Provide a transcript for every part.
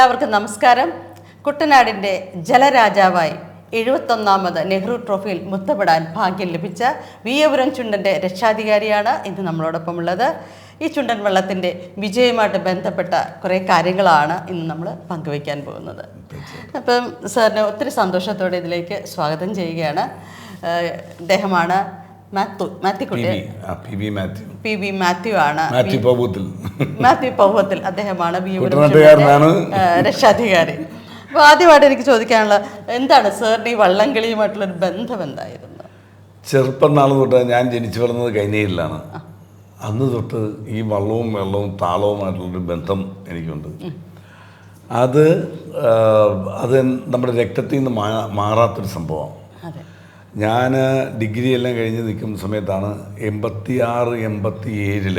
എല്ലാവർക്കും നമസ്കാരം. കുട്ടനാടിന്റെ ജലരാജാവായി എഴുപത്തൊന്നാമത് നെഹ്റു ട്രോഫിയിൽ മുത്തപ്പെടാൻ ഭാഗ്യം ലഭിച്ച വിയപുരം ചുണ്ടന്റെ രക്ഷാധികാരിയാണ് ഇന്ന് നമ്മളോടൊപ്പം ഉള്ളത് ഈ ചുണ്ടൻ വെള്ളത്തിന്റെ വിജയമായിട്ട് ബന്ധപ്പെട്ട കുറേ കാര്യങ്ങളാണ് ഇന്ന് നമ്മൾ പങ്കുവയ്ക്കാൻ പോകുന്നത്. അപ്പം സാറിന് ഒത്തിരി സന്തോഷത്തോടെ ഇതിലേക്ക് സ്വാഗതം ചെയ്യുകയാണ്. Mathew P V Mathew. ആണ്. മാത്യു പൗവത്തിൽ അദ്ദേഹമാണ് ബി. രക്ഷാധികാരി. അപ്പോൾ ആദ്യമായിട്ട് എനിക്ക് ചോദിക്കാനുള്ള എന്താണ് സാറിന് ഈ വള്ളംകളിയുമായിട്ടുള്ളൊരു ബന്ധം എന്തായിരുന്നു? ചെറുപ്പം നാൾ തൊട്ട് ഞാൻ ജനിച്ചു വളർന്നത് കൈനയിലാണ് അന്ന് തൊട്ട് ഈ വള്ളവും വെള്ളവും താളവുമായിട്ടുള്ളൊരു ബന്ധം എനിക്കുണ്ട്. അത് അത് നമ്മുടെ രക്തത്തിൽ നിന്ന് മാറാത്തൊരു സംഭവം. അതെ ഞാൻ ഡിഗ്രി എല്ലാം കഴിഞ്ഞ് നിൽക്കുന്ന സമയത്താണ് എൺപത്തി ആറ് എൺപത്തി ഏഴിൽ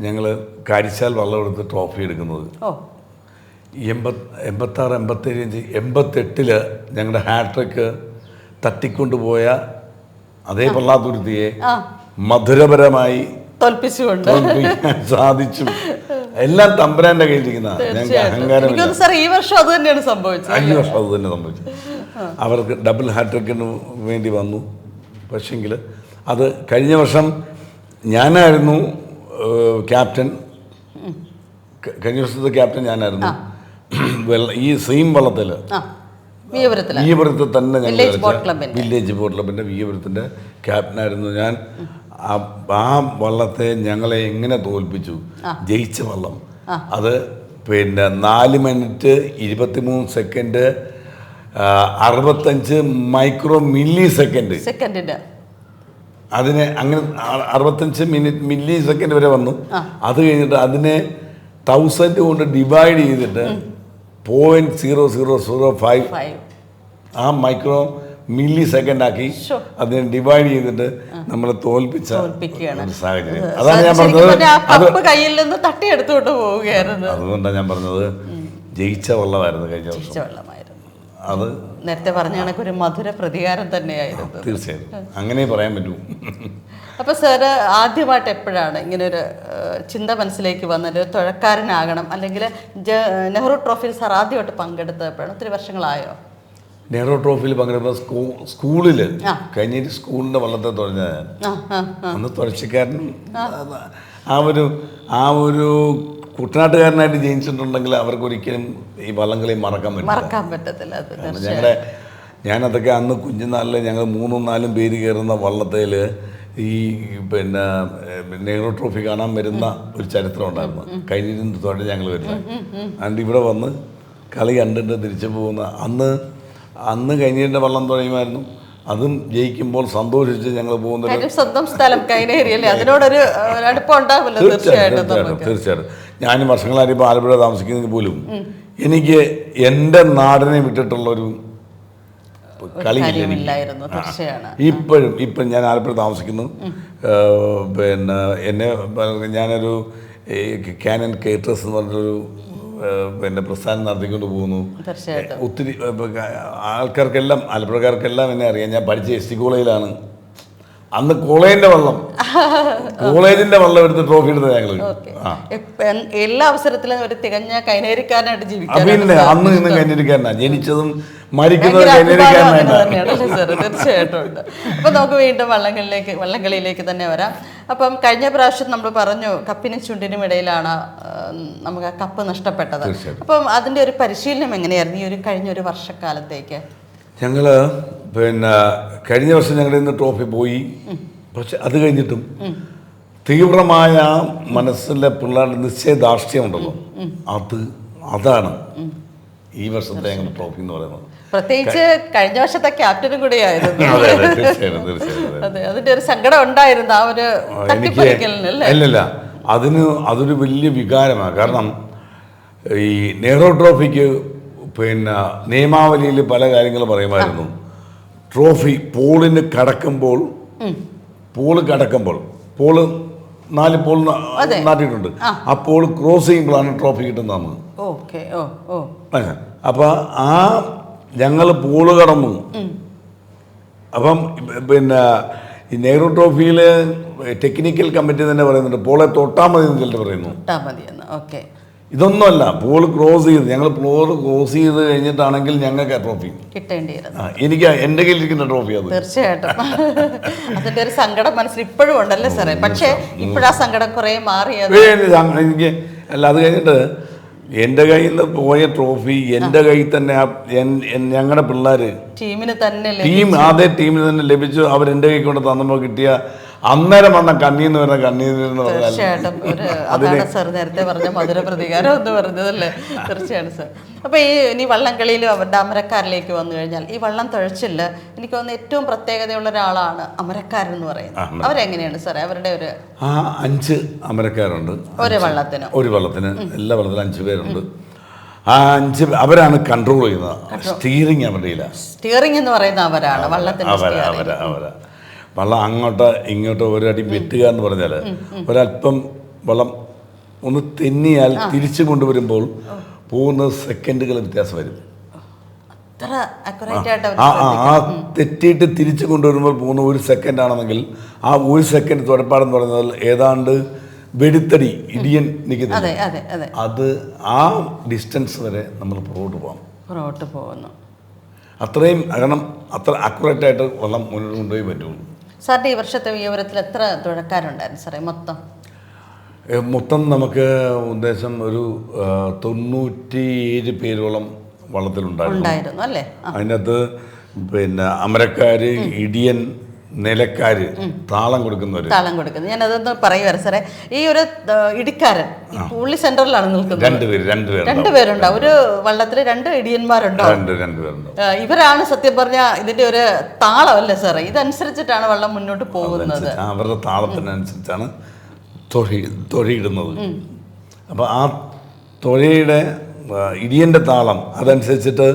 ഞങ്ങൾ കാരിച്ചാൽ വള്ളം എടുത്ത് ട്രോഫി എടുക്കുന്നത്. എൺപത്തി എൺപത് എൺപത്താറ് എൺപത്തേഴ് അഞ്ച് എൺപത്തെട്ടിൽ ഞങ്ങളുടെ ഹാട്രിക്ക് തട്ടിക്കൊണ്ടുപോയ അതേ പള്ളാതുരുത്തിയെ മധുരപരമായി തോൽപ്പിച്ചുകൊണ്ട്. സാധിച്ചു. എല്ലാം തമ്പുരാന്റെ കയ്യിലിരിക്കുന്ന ഞങ്ങൾക്ക് അഹങ്കാരം ഈ വർഷം അത് തന്നെയാണ് സംഭവിച്ചത്. ഈ വർഷം അത് തന്നെ സംഭവിച്ചു അവർക്ക് ഡബിൾ ഹാട്രിക്കിന് വേണ്ടി വന്നു. പക്ഷെങ്കിൽ അത് കഴിഞ്ഞ വർഷം ഞാനായിരുന്നു ക്യാപ്റ്റൻ കഴിഞ്ഞ വർഷത്തെ ക്യാപ്റ്റൻ ഞാനായിരുന്നു. ഈ സെയിം വള്ളത്തിൽ വീയപുരത്ത് തന്നെ ഞങ്ങൾ. വില്ലേജ് ബോട്ട് ക്ലബിന്റെ വിയപുരത്തിന്റെ ക്യാപ്റ്റനായിരുന്നു ഞാൻ. ആ വള്ളത്തെ ഞങ്ങളെ എങ്ങനെ തോൽപ്പിച്ചു? ജയിച്ച വള്ളം. അത് പിന്നെ നാല് മിനിറ്റ് ഇരുപത്തിമൂന്ന് സെക്കൻഡ് അറുപത്തഞ്ച് മൈക്രോ മില്ലി സെക്കൻഡ് സെക്കൻഡിന്റെ അതിനെ അങ്ങനെ അറുപത്തഞ്ച് മിനിറ്റ് മില്ലി സെക്കൻഡ് വരെ വന്നു. അത് കഴിഞ്ഞിട്ട് അതിനെ തൗസൻഡ് കൊണ്ട് ഡിവൈഡ് ചെയ്തിട്ട് point zero zero zero five ആ മൈക്രോ മില്ലി സെക്കൻഡ് ആക്കി അതിനെ ഡിവൈഡ് ചെയ്തിട്ട് നമ്മളെ തോൽപ്പിച്ച. സാഹചര്യം. അതാണ് ഞാൻ പറഞ്ഞത്. അത് കയ്യിൽ നിന്ന് തട്ടിയെടുത്തുകൊണ്ട് പോവുകയായിരുന്നു. അതുകൊണ്ടാണ് ഞാൻ പറഞ്ഞത് ജയിച്ച വള്ളമായിരുന്നു കഴിഞ്ഞ വർഷം. അത് നേരത്തെ പറഞ്ഞ കണക്ക് ഒരു മധുര പ്രതികാരം തന്നെയായിരുന്നു. തീർച്ചയായും. അങ്ങനെ പറയാൻ പറ്റൂ. അപ്പോൾ സാറ് ആദ്യമായിട്ട് എപ്പോഴാണ് ഇങ്ങനെ ഒരു ചിന്ത മനസ്സിലേക്ക് വന്നത്? തുഴക്കാരനാകണം. അല്ലെങ്കിൽ നെഹ്റു ട്രോഫിയിൽ സാർ ആദ്യമായിട്ട് പങ്കെടുത്തത് എപ്പോഴാണ് ഒത്തിരി വർഷങ്ങളായോ? നെഹ്റു ട്രോഫിയിൽ പങ്കെടുക്കുന്ന സ്കൂ സ്കൂളിൽ. കഴിഞ്ഞിട്ട് സ്കൂളിന്റെ വള്ളത്തെ തുഴഞ്ഞ അന്ന് തുഴച്ചിക്കാരനും ആ ഒരു ആ ഒരു കുട്ടനാട്ടുകാരനായിട്ട് ജനിച്ചിട്ടുണ്ടെങ്കിൽ അവർക്ക് ഒരിക്കലും ഈ വള്ളംകളി മറക്കാൻ പറ്റില്ല. മറക്കാൻ പറ്റത്തില്ല ഞങ്ങളുടെ ഞാനതൊക്കെ അന്ന് കുഞ്ഞുനാളിൽ ഞങ്ങൾ മൂന്നും നാലും പേര് കയറുന്ന വള്ളത്തേൽ ഈ പിന്നെ നെഹ്റു ട്രോഫി കാണാൻ വരുന്ന ഒരു ചരിത്രം ഉണ്ടായിരുന്നു. കഴിഞ്ഞിരുന്ന് തൊട്ട് ഞങ്ങൾ വരുന്നത്. അതുകൊണ്ട് ഇവിടെ വന്ന് കളി കണ്ടിട്ട് തിരിച്ചു പോകുന്ന അന്ന് അന്ന് കഴിഞ്ഞിട്ട് വള്ളം തുഴയുമായിരുന്നു. അതും ജയിക്കുമ്പോൾ സന്തോഷിച്ച് ഞങ്ങൾ പോകുന്ന സ്വന്തം സ്ഥലം കൈനേരിയല്ലേ? അതിനോടൊരു ഏഹ്, അടുപ്പം ഉണ്ടാവില്ല തീർച്ചയായിട്ടും തീർച്ചയായിട്ടും ഞാനും വർഷങ്ങളായി ഇപ്പോൾ ആലപ്പുഴ താമസിക്കുന്നതിന് പോലും എനിക്ക് എന്റെ നാടിനെ വിട്ടിട്ടുള്ളൊരു കളിയില്ലായിരുന്നു ഇപ്പോഴും ഇപ്പം ഞാൻ ആലപ്പുഴ താമസിക്കുന്നു. പിന്നെ എന്നെ ഞാനൊരു ക്യാനൻ കേറ്റേഴ്സ് എന്ന് പറഞ്ഞൊരു പിന്നെ പ്രസ്ഥാനം നടത്തിക്കൊണ്ട് പോകുന്നു. ഒത്തിരി ആൾക്കാർക്കെല്ലാം ആലപ്പുഴക്കാർക്കെല്ലാം എന്നെ അറിയാം. ഞാൻ പഠിച്ച എസ് ടി കോളേജിലാണ്. അന്ന് കോളേജിന്റെ വള്ളം. കോളേജിന്റെ വള്ളം എടുത്ത് ട്രോഫി എടുത്ത ഞങ്ങൾ എല്ലാ അവസരത്തിലും ഒരു തികഞ്ഞ കൈനേരിക്കാരനായിട്ട് പിന്നെ അന്ന് ഇന്ന് കൈനേരിക്കാരനാണ് ജനിച്ചതും മരിക്കുന്നത് കൈനേരിക്കാരനായിട്ടാണ് തീർച്ചയായിട്ടും അപ്പൊ നമുക്ക് വീണ്ടും വള്ളങ്ങളിലേക്ക് വള്ളംകളിയിലേക്ക് തന്നെ വരാം. അപ്പം കഴിഞ്ഞ പ്രാവശ്യം നമ്മൾ പറഞ്ഞു കപ്പിനും ചുണ്ടിനും ഇടയിലാണ് നമുക്ക് ആ കപ്പ് നഷ്ടപ്പെട്ടത്. അപ്പം അതിന്റെ ഒരു പരിശീലനം എങ്ങനെയായിരുന്നു ഈ ഒരു കഴിഞ്ഞ ഒരു വർഷക്കാലത്തേക്ക്? ഞങ്ങൾ പിന്നെ കഴിഞ്ഞ വർഷം ഞങ്ങളുടെ ഇന്ന് ട്രോഫി പോയി. പക്ഷെ അത് കഴിഞ്ഞിട്ടും തീവ്രമായ മനസ്സിലെ പിള്ളേരുടെ നിശ്ചയദാർഷ്ട്യം ഉണ്ടല്ലോ അത് അതാണ് ഈ വർഷത്തെ ഞങ്ങളുടെ ട്രോഫി എന്ന് പറയുന്നത്. പ്രത്യേകിച്ച് കഴിഞ്ഞ വർഷത്തെ ക്യാപ്റ്റനും കൂടെ അതെ അതിന്റെ ഒരു സങ്കടം ഉണ്ടായിരുന്നു ആ ഒരു അല്ലല്ല അതിന് അതൊരു വലിയ വികാരമാണ്. കാരണം ഈ നെഹ്റു ട്രോഫിക്ക് പിന്നെ നിയമാവലിയിൽ പല കാര്യങ്ങൾ പറയുമായിരുന്നു. ട്രോഫി പോളിന് കടക്കുമ്പോൾ പോൾ കടക്കുമ്പോൾ പോൾ നാല് പോൾ. നാട്ടിയിട്ടുണ്ട്. ആ. പോൾ ക്രോസ് ചെയ്യുമ്പോഴാണ് ട്രോഫി കിട്ടുന്നത് അപ്പൊ അപ്പോൾ ആ ഞങ്ങൾ പൂൾ കടന്നു. അപ്പം പിന്നെ ഈ നെഹ്റു ട്രോഫിയിൽ ടെക്നിക്കൽ കമ്മിറ്റി തന്നെ പറയുന്നുണ്ട്. പോളെ തൊട്ടാ മതി എന്ന് ചിലർ പറയുന്നു. ഇട്ടാ മതി എന്ന്. ഓക്കെ. ഇതൊന്നുമല്ല പോൾ ക്രോസ് ചെയ്ത് ഞങ്ങൾ ഫ്ലോർ ക്രോസ് ചെയ്ത് കഴിഞ്ഞിട്ടാണെങ്കിൽ ഞങ്ങൾക്ക് ട്രോഫി. കിട്ടേണ്ടിയിരുന്നു ആ, എനിക്ക് എന്റെ കയ്യിലിരിക്കുന്ന ട്രോഫി അത്. തീർച്ചയായിട്ടും. അതിന്റെ ഒരു സങ്കടം മനസ്സിൽ ഇപ്പോഴും ഉണ്ടല്ലേ സാറേ? പക്ഷേ ഇപ്പോഴാ സങ്കടം കുറെ മാറിയത്. എനിക്ക് അല്ല അത് കഴിഞ്ഞിട്ട് എന്റെ കയ്യിൽ നിന്ന് പോയ ട്രോഫി എന്റെ കയ്യിൽ തന്നെ ഞങ്ങളുടെ പിള്ളേര് ടീമിന് തന്നെ ടീം അതേ ടീമിന് തന്നെ ലഭിച്ചു. അവർ എന്റെ കൈ കൊണ്ട് തന്നപ്പോൾ കിട്ടിയ അന്നേരം വന്ന കണ്ണീന്ന് എന്ന് പറഞ്ഞാൽ തീർച്ചയായിട്ടും. ഒരു അതാണ് സാർ നേരത്തെ പറഞ്ഞ മധുര പ്രതികാരം എന്ന് പറഞ്ഞതല്ലേ? തീർച്ചയായിട്ടും സർ. അപ്പൊ ഈ ഇനി വള്ളംകളിയിൽ അവരുടെ അമരക്കാരിലേക്ക് വന്നു കഴിഞ്ഞാൽ ഈ വള്ളം തുഴച്ചില്ല എനിക്ക് തോന്നുന്നു ഏറ്റവും പ്രത്യേകതയുള്ള ഒരാളാണ് അമരക്കാരൻ എന്ന് പറയുന്നത്. അവരെങ്ങനെയാണ് സാർ അവരുടെ ഒരു ആ അഞ്ച് അമരക്കാരുണ്ട്. ഒരു വള്ളത്തിന്. ഒരു വള്ളത്തിന്. എല്ലാ വള്ളത്തിലും അഞ്ച് പേരുണ്ട്. ആ അഞ്ച് അവരാണ് കൺട്രോൾ ചെയ്യുന്നത്. സ്റ്റീറിംഗ് അവരുടെ സ്റ്റീറിംഗ് സ്റ്റിയറിംഗ് എന്ന് പറയുന്ന അവരാണ്. വള്ളത്തിന്റെ അവരാ അവരാ അവര. വള്ളം അങ്ങോട്ടോ ഇങ്ങോട്ടോ ഒരടി വെട്ടുക എന്ന് പറഞ്ഞാൽ ഒരല്പം വെള്ളം ഒന്ന് തെന്നിയാൽ തിരിച്ചു കൊണ്ടുവരുമ്പോൾ പോകുന്ന സെക്കൻഡുകൾ വ്യത്യാസം വരും. ആ ആ തെറ്റിയിട്ട് തിരിച്ചു കൊണ്ടുവരുമ്പോൾ പോകുന്ന ഒരു സെക്കൻഡ് ആണെന്നെങ്കിൽ ആ ഒരു സെക്കൻഡ് തുടപ്പാടെന്ന് പറഞ്ഞാൽ ഏതാണ്ട് വെടിത്തടി ഇടിയൻ നിൽക്കുന്നത് അതെ ആ ഡിസ്റ്റൻസ് വരെ നമ്മൾ പുറകോട്ട് പോകാം പുറകോട്ട് പോകുന്നു. അത്രയും കാരണം അത്ര അക്യുറേറ്റ് ആയിട്ട് വെള്ളം മുന്നോട്ട് കൊണ്ടുപോയി പറ്റുള്ളൂ. സാറിന്റെ ഈ വർഷത്തെ വിവരത്തിൽ എത്ര തുഴക്കാരുണ്ടായിരുന്നു സാറേ മൊത്തം? മൊത്തം നമുക്ക് ഉദ്ദേശം ഒരു തൊണ്ണൂറ്റി തൊണ്ണൂറ്റിയേഴ് പേരോളം വള്ളത്തിലുണ്ടായിരുന്നു. അതിനകത്ത് പിന്നെ അമരക്കാർ ഇടിയൻ നിലക്കാര് താളം കൊടുക്കുന്നവര്. താളം കൊടുക്കുന്നത് ഞാൻ അതൊന്ന് പറയുവായിരുന്നു സാറേ ഈ ഒരു ഇടിക്കാരൻ പുള്ളി സെന്ററിലാണ് നിൽക്കുന്നത്. രണ്ടുപേര് രണ്ടുപേര് രണ്ടുപേരുണ്ടാവും ഒരു വള്ളത്തിൽ രണ്ട് ഇടിയന്മാരുണ്ടാവും. ഇവരാണ് സത്യം പറഞ്ഞ ഇതിന്റെ ഒരു താളം അല്ലേ സാറേ? ഇതനുസരിച്ചിട്ടാണ് വള്ളം മുന്നോട്ട് പോകുന്നത്. അവരുടെ താളത്തിനനുസരിച്ചാണ് തൊഴി തൊഴിയിടുന്നത്. അപ്പോൾ ആ തൊഴിയുടെ ഇടിയന്റെ ഇടിയന്റെ താളം അതനുസരിച്ചിട്ട്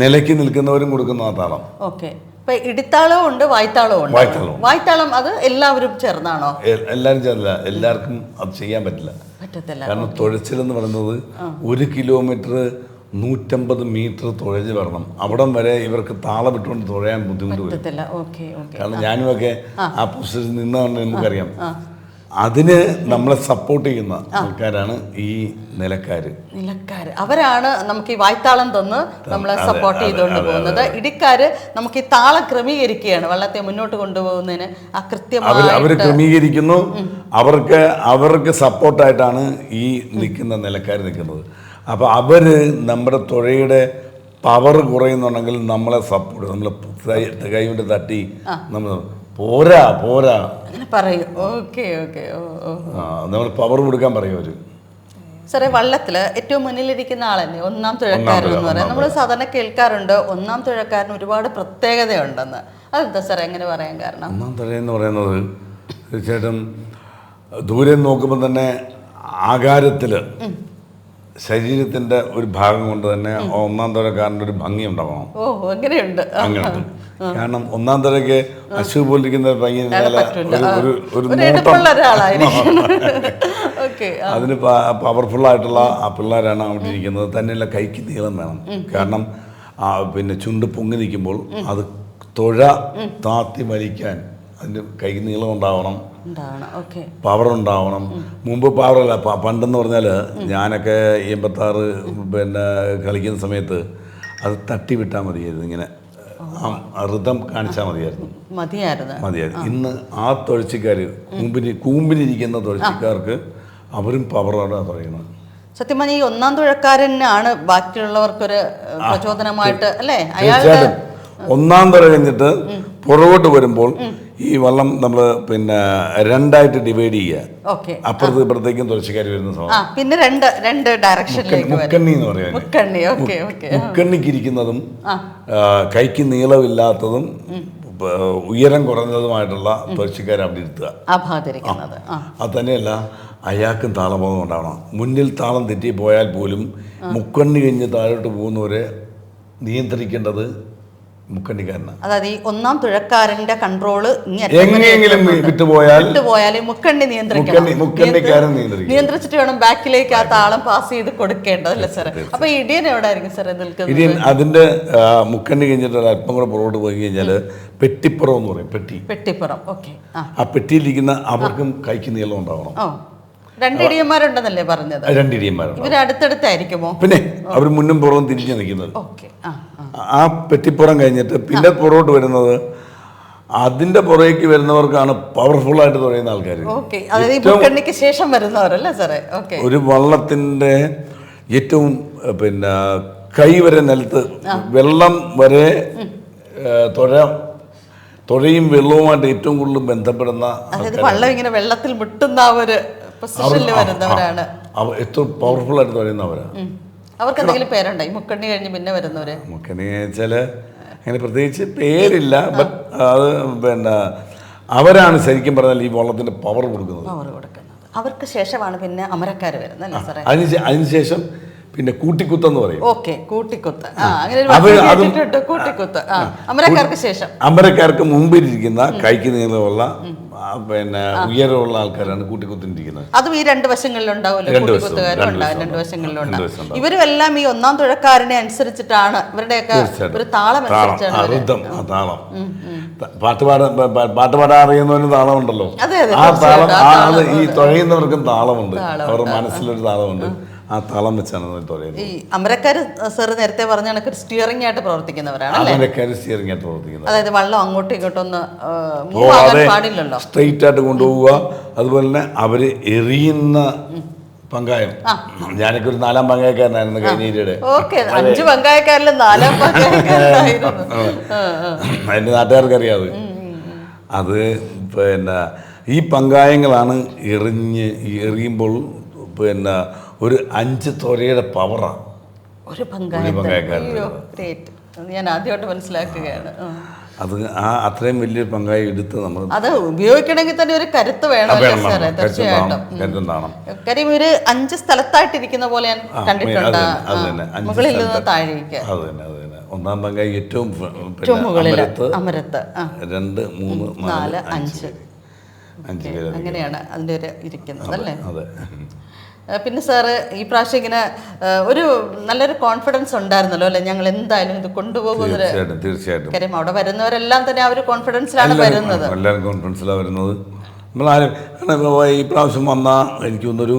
നിലയ്ക്ക് നിൽക്കുന്നവരും കൊടുക്കുന്ന ആ താളം. ഓക്കെ. ഇപ്പൊ ഇടിത്താളവും ഉണ്ട് വായ്ത്താളവും ഉണ്ട്. വായ്ത്താളം വായ്ത്താളം അത് എല്ലാവരും ചേർന്നാണോ? എല്ലാവരും ചേർന്നില്ല. എല്ലാവർക്കും അത് ചെയ്യാൻ പറ്റില്ല. പറ്റത്തില്ല. കാരണം തുഴച്ചിലെന്ന് പറയുന്നത് ഒരു കിലോമീറ്റർ നൂറ്റമ്പത് മീറ്റർ തുഴഞ്ഞ് വരണം. അവിടം വരെ ഇവർക്ക് താളം ഇട്ടുകൊണ്ട് തുഴയാൻ ബുദ്ധിമുട്ട് വരും. കാരണം ഞാനുമൊക്കെ ആ. പൊസിഷനിൽ നിന്നാണ് നമുക്കറിയാം അതിന് നമ്മളെ സപ്പോർട്ട് ചെയ്യുന്ന ആൾക്കാരാണ് ഈ നിലക്കാര്. നിലക്കാര്. അവരാണ് നമുക്ക് ഈ വായ്ത്താളം തന്ന് നമ്മളെ സപ്പോർട്ട് ചെയ്തുകൊണ്ട് പോകുന്നത്. ഇടിക്കാര് നമുക്ക് ഈ താളം ക്രമീകരിക്കുകയാണ്. വള്ളത്തെ മുന്നോട്ട് കൊണ്ടുപോകുന്നതിന് ആ കൃത്യമായി അവർ ക്രമീകരിക്കുന്നു. അവർക്ക് അവർക്ക് സപ്പോർട്ടായിട്ടാണ് ഈ നിൽക്കുന്ന നിലക്കാർ നിൽക്കുന്നത്. അപ്പോൾ അവർ നമ്മുടെ തുഴയുടെ പവർ കുറയുന്നുണ്ടെങ്കിൽ നമ്മളെ സപ്പോർട്ട് നമ്മൾ കൈ കൊണ്ട് തട്ടി നമ്മൾ പോരാ പോരാ. പറയും. Okay okay. ഓ ഓ. ആ, നമ്മൾ പവർ കൊടുക്കാൻ പറയും അവർ സാറേ വള്ളത്തിൽ ഏറ്റവും മുന്നിലിരിക്കുന്ന ആളല്ലേ? ഒന്നാം തുഴക്കാരൻ എന്ന് പറയാം. നമ്മൾ സാധാരണ കേൾക്കാറുണ്ട് ഒന്നാം തുഴക്കാരൻ ഒരുപാട് പ്രത്യേകതയുണ്ടെന്ന്. അതെന്താ സാറേ എങ്ങനെ പറയാൻ കാരണം? ഒന്നാം തുഴയെന്ന് പറയുന്നത് തീർച്ചയായിട്ടും ദൂരെ നോക്കുമ്പോൾ തന്നെ ആകാരത്തിൽ ശരീരത്തിന്റെ ഒരു ഭാഗം കൊണ്ട് തന്നെ ഒന്നാം തരക്കാരന്റെ ഒരു ഭംഗി ഉണ്ടാവണം. ഓ അങ്ങനെയുണ്ട്. അങ്ങനെയുണ്ട്. കാരണം ഒന്നാം തരക്ക് അശു പോലിരിക്കുന്ന ഭംഗി ഒരു ഒരു നോട്ടം അതിന് പവർഫുൾ ആയിട്ടുള്ള ആ പിള്ളേരാണ് അവിടെ ഇരിക്കുന്നത്. തന്നെയല്ല കൈക്ക് നീളം വേണം. കാരണം ആ പിന്നെ ചുണ്ട് പൊങ്ങി നിൽക്കുമ്പോൾ അത് തൊഴ താത്തി വലിക്കാൻ അതിന്റെ കൈ നീളം ഉണ്ടാവണം. പവർ ഉണ്ടാവണം. മുമ്പ് പവറല്ല അല്ല പണ്ടെന്ന് പറഞ്ഞാൽ ഞാനൊക്കെ എൺപത്താറ് പിന്നെ കളിക്കുന്ന സമയത്ത് അത് തട്ടി വിട്ടാൽ മതിയായിരുന്നു ഇങ്ങനെ. ആ ഋതം കാണിച്ചാൽ മതിയായിരുന്നു. മതിയായിരുന്നു. മതിയായിരുന്നു. ഇന്ന് ആ തുഴച്ചിക്കാർ കൂമ്പിന് കൂമ്പിനിരിക്കുന്ന തുഴച്ചിക്കാർക്ക് അവരും പവറാണ് പറയുന്നത്. സത്യം പറഞ്ഞാൽ ഈ ഒന്നാം തുഴക്കാരനാണ് ബാക്കിയുള്ളവർക്കൊരു പ്രചോദനമായിട്ട് അല്ലേ? അയാളുടെ ഒന്നാം തുഴ കഴിഞ്ഞിട്ട് പുറകോട്ട് വരുമ്പോൾ ഈ വള്ളം നമ്മൾ പിന്നെ രണ്ടായിട്ട് ഡിവൈഡ് ചെയ്യുക. അപ്പുറത്ത് ഇപ്പുറത്തേക്കും തുഴച്ചിക്കാർ വരുന്ന സമയം പിന്നെ രണ്ട് രണ്ട് ഡയറക്ഷനിലേക്ക് മുക്കണ്ണി എന്ന് പറയുന്നത് മുക്കണ്ണി ഓക്കെ ഓക്കെ. മുക്കണ്ണിക്കിരിക്കുന്നതും ആ, കൈക്ക് നീളമില്ലാത്തതും ഉയരം കുറഞ്ഞതുമായിട്ടുള്ള തുഴച്ചിക്കാർ അവിടെ ഇരുത്തുക. അത് തന്നെയല്ല അയാൾക്കും താളബോധം ഉണ്ടാവണം. മുന്നിൽ താളം തെറ്റി പോയാൽ പോലും മുക്കണ്ണി കഴിഞ്ഞ് താഴോട്ട് പോകുന്നവരെ നിയന്ത്രിക്കേണ്ടത് മുക്കണ്ണിക്കാരനാണ് അതായത് ഈ ഒന്നാം തുഴക്കാരന്റെ കൺട്രോൾ എങ്ങനെയെങ്കിലും വിട്ടുപോയാൽ വിട്ടുപോയാൽ മുക്കണ്ണി നിയന്ത്രിക്കണം. നിയന്ത്രിക്കും നിയന്ത്രിച്ചിട്ട് വേണം ബാക്കിലേക്ക് ആ താളം പാസ് ചെയ്ത് കൊടുക്കേണ്ടത് അല്ലേ സാറേ? അപ്പൊ ഇടിയൻ എവിടെ ആയിരിക്കും സാറേ നിൽക്കുന്നത്? ഇടിയൻ അതിന്റെ ആ, മുക്കണ്ണി കഴിഞ്ഞിട്ട് അല്പം കൂടെ പുറകോട്ട് പോയി കഴിഞ്ഞാൽ പെട്ടിപ്പുറം എന്ന് പറയും പെട്ടി. പെട്ടിപ്പുറം. ഓക്കെ. ആ. പെട്ടിയിലിരിക്കുന്ന അവർക്കും കൈക്ക് നീളം ഉണ്ടാവണം. ഓ രണ്ട് ഇടിയന്മാരുണ്ടെന്നല്ലേ പറഞ്ഞത്? രണ്ടിടിയന്മാരുണ്ട് ഇവർ അടുത്തടുത്തായിരിക്കുമോ? പിന്നെ അവർ മുന്നും പുറവും തിരിഞ്ഞു നിൽക്കുന്നത്. ആ പെറ്റിപ്പുറം കഴിഞ്ഞിട്ട് പിന്നെ പുറകോട്ട് വരുന്നത് അതിന്റെ പുറകേക്ക് വരുന്നവർക്കാണ് പവർഫുൾ ആയിട്ട് തുടങ്ങുന്ന ആൾക്കാർ ശേഷം വരുന്നവരല്ലേ സാറേ? ഒരു വള്ളത്തിന്റെ ഏറ്റവും പിന്നെ കൈ വരെ നിലത്ത് വെള്ളം വരെ തുഴ തുഴയും വെള്ളവുമായിട്ട് ഏറ്റവും കൂടുതൽ ബന്ധപ്പെടുന്ന വള്ളം ഇങ്ങനെ വെള്ളത്തിൽ മുട്ടുന്ന ഒരു വരുന്നവരാണ്. ഏറ്റവും പവർഫുൾ ആയിട്ട് തുഴയുന്നവരാണ് ഉം. അവർക്ക് എന്തെങ്കിലും പേരുണ്ടോ? ഈ മുക്കണ്ണി കഴിഞ്ഞ് പിന്നെ വരുന്നവര്? മുക്കണ്ണി വെച്ചാൽ അങ്ങനെ പ്രത്യേകിച്ച് പേരില്ല ബട്ട് അത് പിന്നെ അവരാണ് ശരിക്കും പറഞ്ഞാൽ ഈ വള്ളത്തിന്റെ പവർ കൊടുക്കുന്നത്. പവർ കൊടുക്കുന്നത്. അവർക്ക് ശേഷമാണ് പിന്നെ അമരക്കാർ വരുന്നത് സാറേ? അതിന് അതിനുശേഷം പിന്നെ കൂട്ടിക്കുത്തെന്ന് പറയും. ഓക്കെ കൂട്ടിക്കുത്ത്. കൂട്ടിക്കുത്ത്. അമരക്കാർക്ക് ശേഷം. അമരക്കാർക്ക് മുമ്പിലിരിക്കുന്ന കൈക്ക് നീളമുള്ള പിന്നെ ഉയരമുള്ള ആൾക്കാരാണ് കൂട്ടിക്കുത്തിരിക്കുന്നത് അതും ഈ രണ്ട് വശങ്ങളിലുണ്ടാവുമല്ലോ. രണ്ട് വശവും, രണ്ട് ഉണ്ടാവും വശവും രണ്ട് വശങ്ങളിലും രണ്ട് ഉണ്ടാവും. വശം ഉണ്ടാവും. ഇവരും എല്ലാം ഈ ഒന്നാം തുഴക്കാരനെ അനുസരിച്ചിട്ടാണ് ഇവരുടെയൊക്കെ. ഒരു താളം അനുസരിച്ചാണ് താളം. പാട്ട് പാടാൻ പാട്ട് പാടാൻ അറിയുന്നവന് താളമുണ്ടല്ലോ. അതെ, അതെ, ആ താളം ആ ഈ തുഴയുന്നവർക്കും താളമുണ്ട്. അവരുടെ മനസ്സിലൊരു താളമുണ്ട്. ആ താളം വെച്ചാണ് അവർ തുഴയുന്നത് ഈ അമരക്കാര് സാർ നേരത്തെ പറഞ്ഞ കണക്ക് സ്റ്റിയറിംഗ് ആയിട്ട് പ്രവർത്തിക്കുന്നവരാണ് അമരക്കാർ സ്റ്റിയറിംഗ് ആയിട്ട് പ്രവർത്തിക്കുന്നത്. അതായത് വള്ളം അങ്ങോട്ടും ഇങ്ങോട്ടും ഒന്ന് മൂവ് ആകാൻ പാടില്ലല്ലോ. സ്ട്രെയിറ്റ് ആയിട്ട് കൊണ്ടുപോവുക. അതുപോലെ തന്നെ അവർ എറിയുന്ന പങ്കായം. ഞാനൊക്കെ ഒരു നാലാം പങ്കായക്കാരനായിരുന്നു കഴിഞ്ഞ ഓക്കെ. അഞ്ച് പങ്കായക്കാരിലും നാലാം. എന്റെ നാട്ടുകാർക്ക് അറിയാതെ അത്. പിന്നെ ഈ പങ്കായങ്ങളാണ് എറിഞ്ഞ് എറിയുമ്പോൾ പിന്നെ ഒരു അഞ്ച് തൊരയുടെ പവറാണ് ഒരു ഗ്രേറ്റ് ഞാൻ ആദ്യമായിട്ട് മനസ്സിലാക്കുകയാണ്. അത് ആ അത്രയും വലിയൊരു പങ്കായി എടുത്ത് നമ്മൾ അത് ഉപയോഗിക്കണമെങ്കിൽ തന്നെ ഒരു കരുത്ത് വേണം തീർച്ചയായിട്ടും. കാര്യം ഒരു അഞ്ച് സ്ഥലത്തായിട്ടിരിക്കുന്ന പോലെ ഞാൻ കണ്ടിട്ടുണ്ട്. മുകളിൽ നിന്ന്. താഴേക്ക്. അത് തന്നെ അത് തന്നെ. ഒന്നാം പങ്കായി ഏറ്റവും മുകളിൽ അമരത്ത്. രണ്ട് മൂന്ന് നാല് അഞ്ച് അങ്ങനെയാണ് അതിന്റെ ഒരു ഇരിക്കുന്നത് അല്ലേ? അതെ. പിന്നെ സാറ് ഈ പ്രാവശ്യം ഇങ്ങനെ ഒരു നല്ലൊരു കോൺഫിഡൻസ് ഉണ്ടായിരുന്നല്ലോ അല്ലെ? ഞങ്ങൾ എന്തായാലും ഇത് കൊണ്ടുപോകുന്നൊരു തീർച്ചയായിട്ടും കാര്യം അവിടെ വരുന്നവരെല്ലാം തന്നെ ആ ഒരു കോൺഫിഡൻസിലാണ് വരുന്നത്. എല്ലാവരും കോൺഫിഡൻസിലാണ് വരുന്നത്. നമ്മളാരും ഈ പ്രാവശ്യം വന്ന എനിക്ക് തോന്നുന്നൊരു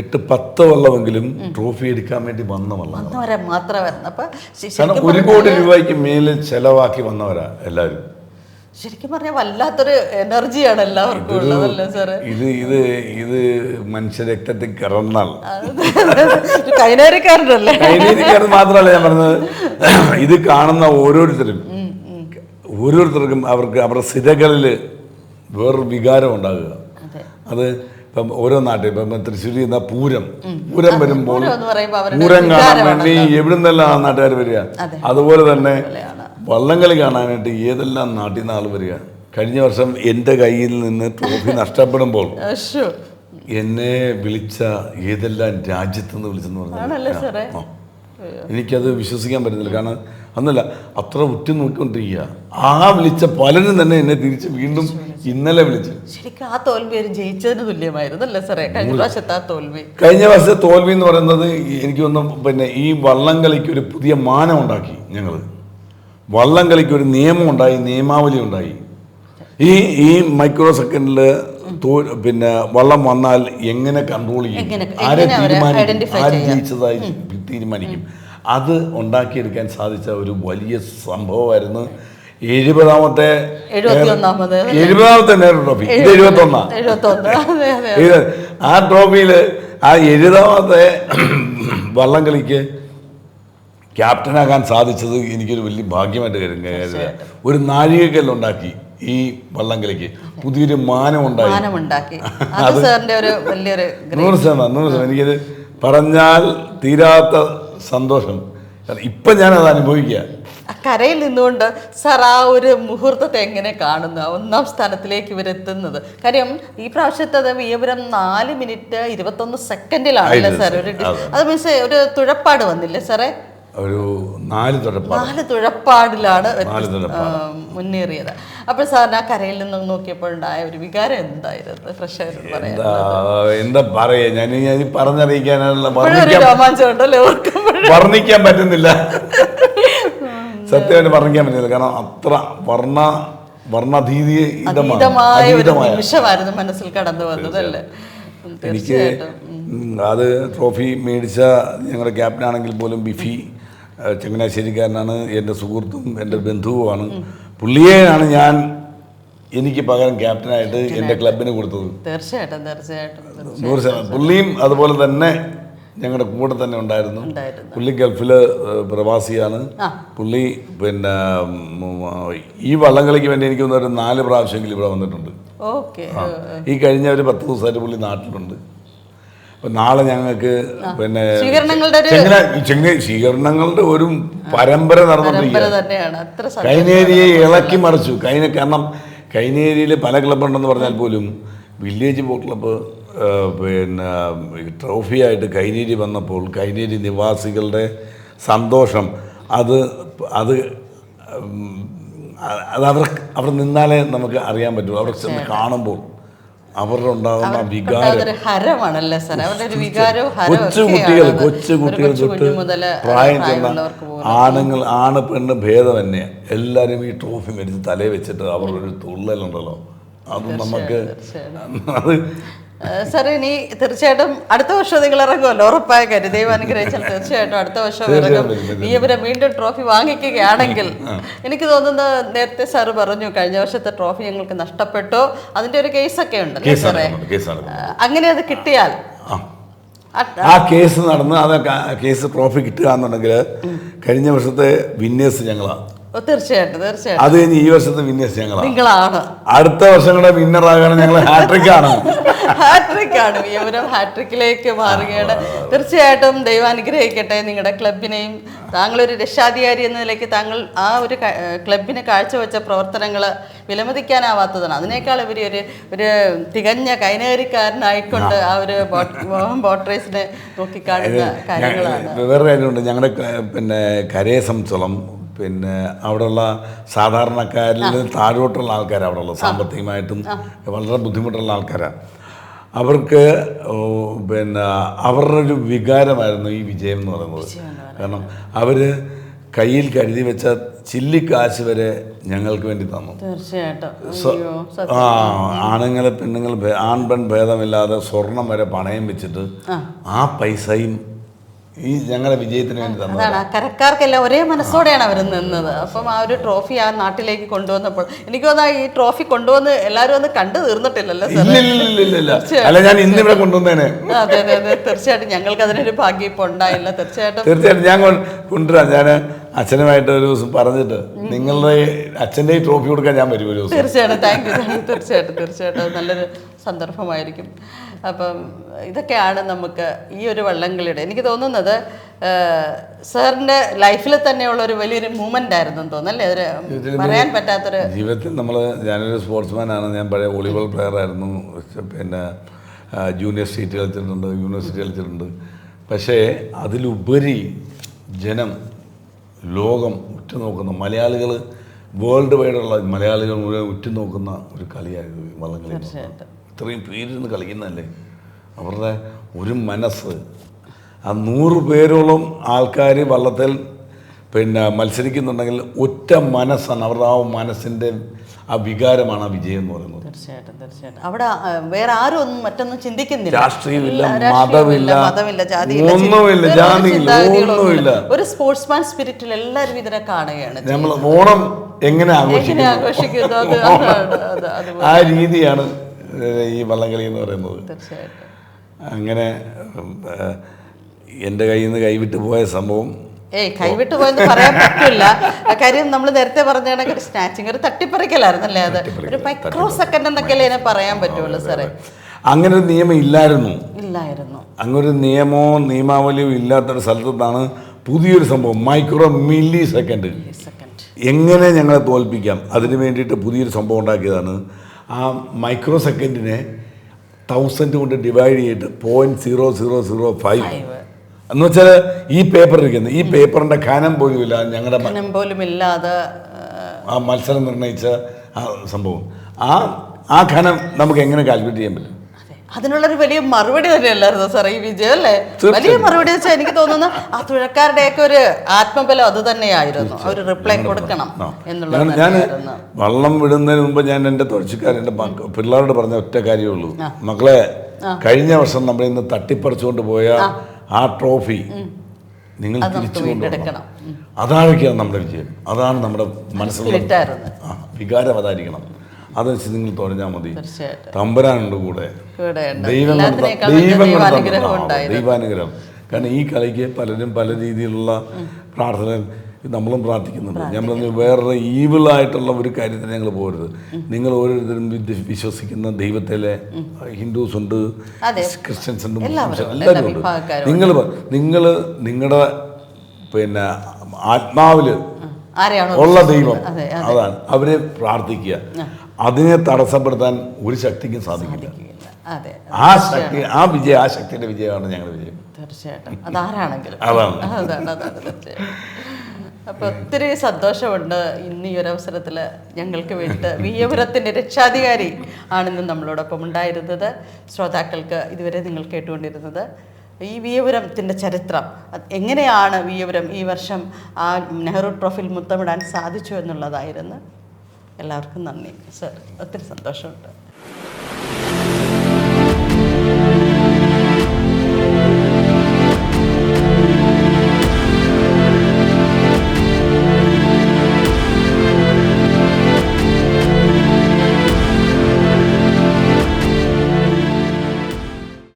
എട്ട് പത്ത് വള്ളമെങ്കിലും ട്രോഫി എടുക്കാൻ വേണ്ടി വന്ന വള്ളം ഒരു കോടി രൂപയ്ക്ക് മേലെ ചെലവാക്കി വന്നവരാ എല്ലാവരും. ശരിക്കും പറഞ്ഞാൽ വല്ലാത്തൊരു എനർജിയാണ് എല്ലാവർക്കും ഉള്ളതല്ലേ സാറ്? ഇത് ഇത് ഇത് മനുഷ്യരക്തത്തിൽ കിടന്നാൽ. ഒരു കൈനേരിക്കാരൻ മാത്രമല്ല ഞാൻ പറഞ്ഞത്. ഇത് കാണുന്ന ഓരോരുത്തരും ഓരോരുത്തർക്കും അവർക്ക് അവരുടെ സ്ഥിരകളിൽ വേറൊരു വികാരം ഉണ്ടാകുക. അതെ. ഇപ്പം ഓരോ നാട്ടിൽ ഇപ്പം തൃശ്ശൂരിൽ നിന്ന പൂരം. പൂരം വരുമ്പോൾ പൂരം കാണാൻ വേണ്ടി എവിടുന്നെല്ലാം നാട്ടുകാർ വരിക? അതുപോലെ തന്നെ. വള്ളംകളി കാണാനായിട്ട് ഏതെല്ലാം നാട്ടിൽ നിന്ന് ആൾ വരിക? കഴിഞ്ഞ വർഷം എന്റെ കയ്യിൽ നിന്ന് ട്രോഫി നഷ്ടപ്പെടുമ്പോൾ. എന്നെ വിളിച്ച ഏതെല്ലാം രാജ്യത്തുനിന്ന് വിളിച്ചെന്ന് ആണല്ലേ പറഞ്ഞു എനിക്കത് വിശ്വസിക്കാൻ പറ്റുന്നില്ല. കാരണം അന്നല്ല അത്ര ഉറ്റുനോക്കിക്കൊണ്ടിരിക്കുക. ആ വിളിച്ച പലരും തന്നെ എന്നെ തിരിച്ച് വീണ്ടും ഇന്നലെ വിളിച്ചു. ശരിക്കും ആ തോൽവി ജയിച്ചതിന് തുല്യമായിരുന്നു അല്ലേ സാറേ? കഴിഞ്ഞ പ്രാവശ്യത്തെ ആ തോൽവി. കഴിഞ്ഞ വർഷത്തെ തോൽവി എന്ന് പറയുന്നത് എനിക്കൊന്നും പിന്നെ ഈ വള്ളം കളിക്ക് ഒരു പുതിയ മാനം ഉണ്ടാക്കി ഞങ്ങൾ വള്ളം കളിക്ക് ഒരു നിയമം ഉണ്ടായി നിയമാവലി ഉണ്ടായി. ഈ ഈ മൈക്രോ സെക്കൻഡിൽ പിന്നെ വള്ളം വന്നാൽ എങ്ങനെ കൺട്രോൾ ചെയ്യും? ആരെ തീരുമാനിക്കും? ആര് ജയിച്ചതായി തീരുമാനിക്കും. അത് ഉണ്ടാക്കിയെടുക്കാൻ സാധിച്ച ഒരു വലിയ സംഭവമായിരുന്നു എഴുപതാമത്തെ എഴുപതാമത്തെ നെഹ്റു ട്രോഫി ഇത് എഴുപത്തി ഒന്നാ ഇത് ആ ട്രോഫിയിൽ ആ എഴുപതാമത്തെ വള്ളം കളിക്ക് ക്യാപ്റ്റനാകാൻ സാധിച്ചത് എനിക്കൊരു വലിയ ഭാഗ്യമായിട്ട് കരുതുക ഒരു നാഴികക്കല്ലുണ്ടാക്കി ഈ വള്ളംകളിക്ക്. പുതിയൊരു മാനം ഉണ്ടായി. അത് നൂറ് ശതമാനം നൂറ് ശതമാനം. എനിക്കത് പറഞ്ഞാൽ തീരാത്ത സന്തോഷം. ഇപ്പൊ ഞാനത് അനുഭവിക്കുക. കരയിൽ നിന്നുകൊണ്ട് സാർ ആ ഒരു മുഹൂർത്തത്തെ എങ്ങനെ കാണുന്നു? ഒന്നാം സ്ഥാനത്തിലേക്ക് ഇവരെത്തുന്നത്. കാര്യം ഈ പ്രാവശ്യത്തെ അത് വിയപുരം നാല് മിനിറ്റ് ഇരുപത്തൊന്ന് സെക്കൻഡിലാണല്ലേ സാർ ഒരു അത് മീൻസ് ഒരു തുഴപ്പാട് വന്നില്ലേ സാറേ? ഒരു നാല് നാല് തുഴപ്പാടിലാണ് വ്യത്യസ്ത- നാല് തുഴപ്പാട്. മുന്നേറിയത്. അപ്പോൾ സാറിന് ആ കരയിൽ നിന്ന് നോക്കിയപ്പോഴുണ്ടായ ഒരു വികാരം എന്തായിരുന്നു? ഫ്രഷ് പറയാം എന്താ എന്താ പറയാ? ഞാൻ ഞാൻ ഈ പറഞ്ഞറിയിക്കാനുള്ള ഇപ്പോഴും ഒരു വർണിക്കാൻ രോമാഞ്ചം ഉണ്ടല്ലോ ഓർക്കുമ്പോഴും. വർണിക്കാൻ പറ്റുന്നില്ല. സത്യമായിട്ട് വർണിക്കാൻ പറ്റുന്നില്ല. കാരണം അത്ര വർണ വർണധീതി അതീതമായ ഒരു നിമിഷമായിരുന്നു മനസ്സിൽ കടന്നു വന്നത് അല്ലേ? എനിക്ക് ഉം, അത് ട്രോഫി മേടിച്ച ഞങ്ങളുടെ ക്യാപ്റ്റനാണെങ്കിൽ പോലും ബിഫി ചങ്ങനാശ്ശേരിക്കാരനാണ് എന്റെ സുഹൃത്തും എന്റെ ബന്ധുവുമാണ്. പുള്ളിയെയാണ് ഞാൻ എനിക്ക് പകരം ക്യാപ്റ്റനായിട്ട് എന്റെ ക്ലബിന് കൊടുത്തത്. തീർച്ചയായിട്ടും തീർച്ചയായിട്ടും നൂറ് ശതമാനം പുള്ളിയും അതുപോലെ തന്നെ ഞങ്ങളുടെ കൂടെ തന്നെ ഉണ്ടായിരുന്നു. പുള്ളി ഗൾഫിൽ പ്രവാസിയാണ്. പുള്ളി പിന്നെ ഈ വള്ളംകളിക്ക് വേണ്ടി എനിക്ക് ഒരു നാല് പ്രാവശ്യമെങ്കിലും ഇവിടെ വന്നിട്ടുണ്ട്. ഓക്കെ. ഈ കഴിഞ്ഞ ഒരു പത്ത് ദിവസമായിട്ട് പുള്ളി നാട്ടിലുണ്ട്. അപ്പം നാളെ ഞങ്ങൾക്ക് പിന്നെ സ്വീകരണങ്ങളുടെ ഒരു പരമ്പര സ- കൈനേരിയെ ഇളക്കി മറിച്ചു. കൈന കാരണം കൈനേരിയിൽ പല ക്ലബ്ബുണ്ടെന്ന് പറഞ്ഞാൽ പോലും വില്ലേജ് ബോട്ട് ക്ലബ്ബ് പിന്നെ ട്രോഫിയായിട്ട് കൈനേരി വന്നപ്പോൾ കൈനേരി നിവാസികളുടെ സന്തോഷം അത് അത് അത് അവർ അവിടെ നിന്നാലേ നമുക്ക് അറിയാൻ പറ്റുള്ളൂ അവർ ചെന്ന് കാണുമ്പോൾ. അവരുടെ ഉണ്ടാകുന്ന വികാരം. ഹരമാണല്ലേ സാർ അവരുടെ ഒരു വികാരവും കൊച്ചു ഹരവും കുട്ടികൾ കൊച്ചു കുട്ടികൾ തൊട്ട് പ്രായം ചെന്ന ആണുങ്ങൾ ആണ് പെണ്ണ് ഭേദം തന്നെ. എല്ലാവരും ഈ ട്രോഫി മേടിച്ച് തലയിൽ വെച്ചിട്ട് അവരുടെ ഒരു തുള്ളലുണ്ടല്ലോ. അത് നമുക്ക് അത് സാർ ഇനി തീർച്ചയായിട്ടും അടുത്ത വർഷം നിങ്ങൾ ഇറങ്ങുമല്ലോ ഉറപ്പായ കാര്യം. ദൈവം അനുഗ്രഹിച്ചാൽ തീർച്ചയായിട്ടും അടുത്ത വർഷം ഇറങ്ങും. നീയപുരം വീണ്ടും ട്രോഫി വാങ്ങിക്കുകയാണെങ്കിൽ എനിക്ക് തോന്നുന്നത് നേരത്തെ സാറ് പറഞ്ഞു കഴിഞ്ഞ വർഷത്തെ ട്രോഫി ഞങ്ങൾക്ക് നഷ്ടപ്പെട്ടു. അതിന്റെ ഒരു കേസൊക്കെ ഉണ്ട് സാറേ. അങ്ങനെ അത് കിട്ടിയാൽ? ആ. ആ കേസ് നടന്ന് അത് കേസ് ട്രോഫി കിട്ടുക എന്നുണ്ടെങ്കിൽ കഴിഞ്ഞ വർഷത്തെ വിന്നേഴ്സ് ഞങ്ങളാണ് തീർച്ചയായിട്ടും തീർച്ചയായിട്ടും. അത് കഴിഞ്ഞ് ഈ വർഷത്തെ വിന്നേഴ്സ് ഞങ്ങളാണ് നിങ്ങളാണ്. അടുത്ത വർഷം കൂടെ വിന്നറാകണം ഞങ്ങൾ ഹാട്രിക് ആണ് ഹാട്രിക് ആണ് ഹാട്രിക്കിലേക്ക് മാറുകയാണ്. തീർച്ചയായിട്ടും ദൈവം അനുഗ്രഹിക്കട്ടെ നിങ്ങളുടെ ക്ലബിനെയും. താങ്കളൊരു രക്ഷാധികാരി എന്ന നിലയ്ക്ക് താങ്കൾ ആ ഒരു ക്ലബിന് കാഴ്ചവെച്ച പ്രവർത്തനങ്ങൾ വിലമതിക്കാനാവാത്തതാണ്. അതിനേക്കാൾ ഇവർ ഒരു ഒരു തികഞ്ഞ കൈനകരിക്കാരനായിക്കൊണ്ട് ആ. ഒരു ബോട്ട് ബോട്ട് റേസിനെ നോക്കിക്കാണുന്ന കാര്യങ്ങളാണ്. വേറെ കാര്യമുണ്ട്. ഞങ്ങളുടെ പിന്നെ കരയെ സംബന്ധിച്ചോളം പിന്നെ അവിടെയുള്ള സാധാരണക്കാരിൽ താഴോട്ടുള്ള ആൾക്കാരാണ് അവിടെ ഉള്ളത് സാമ്പത്തികമായിട്ടും വളരെ ബുദ്ധിമുട്ടുള്ള ആൾക്കാരാണ് അവർക്ക് പിന്നെ അവരുടെ ഒരു വികാരമായിരുന്നു ഈ വിജയം എന്ന് പറയുന്നത്. കാരണം അവർ കയ്യിൽ കരുതി വെച്ച ചില്ലിക്കാശ് വരെ ഞങ്ങൾക്ക് വേണ്ടി തന്നു. തീർച്ചയായിട്ടും. ആ ആണുങ്ങളെ പെണ്ണുങ്ങൾ ആൺ പെൺ ഭേദമില്ലാതെ സ്വർണം വരെ പണയം വെച്ചിട്ട് ആ പൈസയും ഈ ഞങ്ങളുടെ വിജയത്തിന് വേണ്ടി തന്നു അതാണ് കരക്കാർക്കെല്ലാം ഒരേ മനസ്സോടെയാണ് അവർ നിന്നത്. അപ്പം ആ ഒരു ട്രോഫി ആ നാട്ടിലേക്ക് കൊണ്ടുവന്നപ്പോൾ എനിക്ക് തോന്നുന്നു ഈ ട്രോഫി കൊണ്ടുവന്ന് എല്ലാവരും ഒന്ന് കണ്ടു തീർന്നിട്ടില്ലല്ലോ അല്ല ഞാൻ ഇന്ന് ഇവിടെ കൊണ്ടുവന്നേനെ അതെ അതെ അതെ. തീർച്ചയായിട്ടും ഞങ്ങൾക്ക് അതിനൊരു ഭാഗ്യം ഇപ്പൊ ഉണ്ടായില്ല. തീർച്ചയായിട്ടും തീർച്ചയായിട്ടും ഞാൻ കൊണ്ടുവരാം. ഞാൻ അച്ഛനുമായിട്ട് ഒരു ദിവസം പറഞ്ഞിട്ട് നിങ്ങളുടെ അച്ഛന്റെ ട്രോഫി കൊടുക്കാൻ ഞാൻ വരും ഒരു ദിവസം. തീർച്ചയായിട്ടും. Thank you. തീർച്ചയായിട്ടും തീർച്ചയായിട്ടും. നല്ലൊരു സന്ദർഭമായിരിക്കും. അപ്പം ഇതൊക്കെയാണ് നമുക്ക് ഈ ഒരു വള്ളംകളിയുടെ എനിക്ക് തോന്നുന്നത് സാറിന്റെ ലൈഫിൽ തന്നെയുള്ള ഒരു വലിയൊരു മൂമെന്റ് ആയിരുന്നു തോന്നുന്നല്ലേ ഒരു പറയാൻ പറ്റാത്തൊരു ജീവിതത്തിൽ നമ്മൾ ഞാനൊരു സ്പോർട്സ്മാൻ ആണ് ഞാൻ പഴയ വോളിബോൾ പ്ലെയർ ആയിരുന്നു പിന്നെ ജൂനിയർ സ്റ്റേറ്റ് കളിച്ചിട്ടുണ്ട് യൂണിവേഴ്സിറ്റി കളിച്ചിട്ടുണ്ട്. പക്ഷേ അതിലുപരി ജനം ലോകം ഉറ്റുനോക്കുന്ന മലയാളികൾ വേൾഡ് വൈഡുള്ള മലയാളികൾ മുഴുവൻ ഉറ്റുനോക്കുന്ന ഒരു കളിയായിരുന്നു വള്ളംകളി തീർച്ചയായിട്ടും. ഇത്രയും പേരിന്ന് കളിക്കുന്നതല്ലേ? അവരുടെ ഒരു മനസ്സ്. ആ നൂറ് പേരോളം ആൾക്കാർ വള്ളത്തിൽ പിന്നെ മത്സരിക്കുന്നുണ്ടെങ്കിൽ ഒറ്റ മനസ്സാണ്. അവരുടെ ആ മനസ്സിന്റെ ആ വികാരമാണ് ആ വിജയം എന്ന് പറയുന്നത്. തീർച്ചയായിട്ടും തീർച്ചയായിട്ടും. അവിടെ വേറെ ആരും ഒന്നും മറ്റൊന്നും ചിന്തിക്കുന്നില്ല. രാഷ്ട്രീയമില്ല, മതമില്ല, മതമില്ല ജാതിയില്ല ഒന്നുമില്ല, ജാതിയില്ല, ഒന്നുമില്ല. ഒരു സ്പോർട്സ്മാൻ സ്പിരിറ്റിൽ എല്ലാവരും ഇതിനെ കാണുകയാണ്. നമ്മൾ ഓണം എങ്ങനെ ആഘോഷിക്കുന്നു? ആ രീതിയാണ് ഈ വള്ളംകളി എന്ന് പറയുന്നത്. അങ്ങനെ എന്റെ കയ്യിൽ നിന്ന് കൈവിട്ട് പോയ സംഭവം. ഏയ് കൈവിട്ട് പോയെന്ന് പറയാൻ പറ്റില്ല കാര്യം നമ്മൾ നേരത്തെ പറഞ്ഞ കണക്ക് ഒരു സ്നാച്ചിങ് ഒരു തട്ടിപ്പറിക്കലായിരുന്നല്ലേ അത്? ഒരു മൈക്രോ സെക്കൻഡ് എന്നൊക്കെയല്ലേ അതിനെ പറയാൻ പറ്റുള്ളൂ സാറേ. അങ്ങനെ ഒരു നിയമം ഇല്ലായിരുന്നു. ഇല്ലായിരുന്നു. അങ്ങനൊരു നിയമമോ നിയമാവലിയോ ഇല്ലാത്തൊരു സ്ഥലത്താണ് പുതിയൊരു സംഭവം മൈക്രോ മില്ലി സെക്കൻഡ് എങ്ങനെ ഞങ്ങളെ തോൽപ്പിക്കാം? അതിന് വേണ്ടിയിട്ട് പുതിയൊരു സംഭവം ഉണ്ടാക്കിയതാണ്. ആ മൈക്രോ സെക്കൻഡിനെ തൗസൻഡ് കൊണ്ട് ഡിവൈഡ് ചെയ്തിട്ട് point zero zero zero five എന്ന് വെച്ചാൽ ഈ പേപ്പർ ഇരിക്കുന്നത് ഈ പേപ്പറിന്റെ ഖനം പോലും ഇല്ല ഞങ്ങളുടെ മ- ഖനം പോലും ഇല്ലാതെ ആ, ആ മത്സരം നിർണയിച്ച ആ സംഭവം. ആ ആ ഖനം നമുക്ക് എങ്ങനെ കാൽക്കുലേറ്റ് ചെയ്യാൻ പറ്റും? അതിനുള്ളൊരു വലിയ മറുപടി തന്നെയല്ലായിരുന്നു സാർ ഈ വിജയം അല്ലേ? വലിയ മറുപടി വെച്ചാൽ എനിക്ക് തോന്നുന്നു ആ തുഴക്കാരുടെയൊക്കെ ഒരു ആത്മബലം അത് തന്നെയായിരുന്നു. ഒരു റിപ്ലൈ കൊടുക്കണം എന്നുള്ളത് ഞാൻ വള്ളം വിടുന്നതിന് മുമ്പ് ഞാൻ എന്റെ തുഴച്ചിക്കാരൻ എന്റെ പിള്ളേരോട് പറഞ്ഞ ഒറ്റ കാര്യമേ ഉള്ളൂ. മക്കളെ കഴിഞ്ഞ വർഷം നമ്മൾ ഇന്ന് തട്ടിപ്പറിച്ചുകൊണ്ട് പോയ ആ. ട്രോഫി നിങ്ങൾ തിരിച്ചു കൊണ്ടുവരണം അതായിരിക്കണം നമ്മുടെ വിജയം അതാണ് നമ്മുടെ മനസ്സിലുള്ള വികാരം അതായിരിക്കണം. അതനുസരിച്ച് നിങ്ങൾ തുഴഞ്ഞാൽ മതി. തമ്പരാനുണ്ട് കൂടെ. ദൈവം ദൈവം ദൈവാനുഗ്രഹം കാരണം ഈ കളിക്ക് പലരും പല രീതിയിലുള്ള പ്രാർത്ഥന നമ്മളും പ്രാർത്ഥിക്കുന്നുണ്ട്. നമ്മൾ വേറെ ഈവിളായിട്ടുള്ള ഒരു കാര്യത്തിന് ഞങ്ങൾ പോകരുത് നിങ്ങൾ ഓരോരുത്തരും വിശ്വസിക്കുന്ന ദൈവത്തിലെ ഹിന്ദുസ് ഉണ്ട് അതെ. ക്രിസ്ത്യൻസ് ഉണ്ട് എല്ലാവരും, മുസ്ലിംസ് എല്ലാവരും ഉണ്ട്. നിങ്ങൾ നിങ്ങൾ നിങ്ങളുടെ പിന്നെ ആത്മാവിൽ ഉള്ള ദൈവം. അതെ, അതാണ്. അവരെ പ്രാർത്ഥിക്കുക. അതിനെ തടസ്സപ്പെടുത്താൻ ഒരു ശക്തിക്കും സാധിക്കില്ല. ആ ശക്തി ആ വിജയം ആ ശക്തിയുടെ വിജയമാണ് ഞങ്ങൾ വിജയം. തീർച്ചയായിട്ടും. അതാരാണെങ്കിലും. അപ്പൊ ഒത്തിരി സന്തോഷമുണ്ട് ഇന്ന് ഈ ഒരു അവസരത്തിൽ ഞങ്ങൾക്ക് വേണ്ടി വിയപുരത്തിന്റെ രക്ഷാധികാരി ആണെന്ന് നമ്മളോടൊപ്പം ഉണ്ടായിരുന്നത്. ശ്രോതാക്കൾക്ക് ഇതുവരെ നിങ്ങൾ കേട്ടുകൊണ്ടിരുന്നത്. ഈ വിയപുരത്തിന്റെ ചരിത്രം എങ്ങനെയാണ് വിയപുരം ഈ വർഷം ആ നെഹ്റു ട്രോഫിയിൽ മുത്തമിടാൻ സാധിച്ചു എന്നുള്ളതായിരുന്നു. എല്ലാവർക്കും നന്ദി. സർ ഒത്തിരി സന്തോഷമുണ്ട്.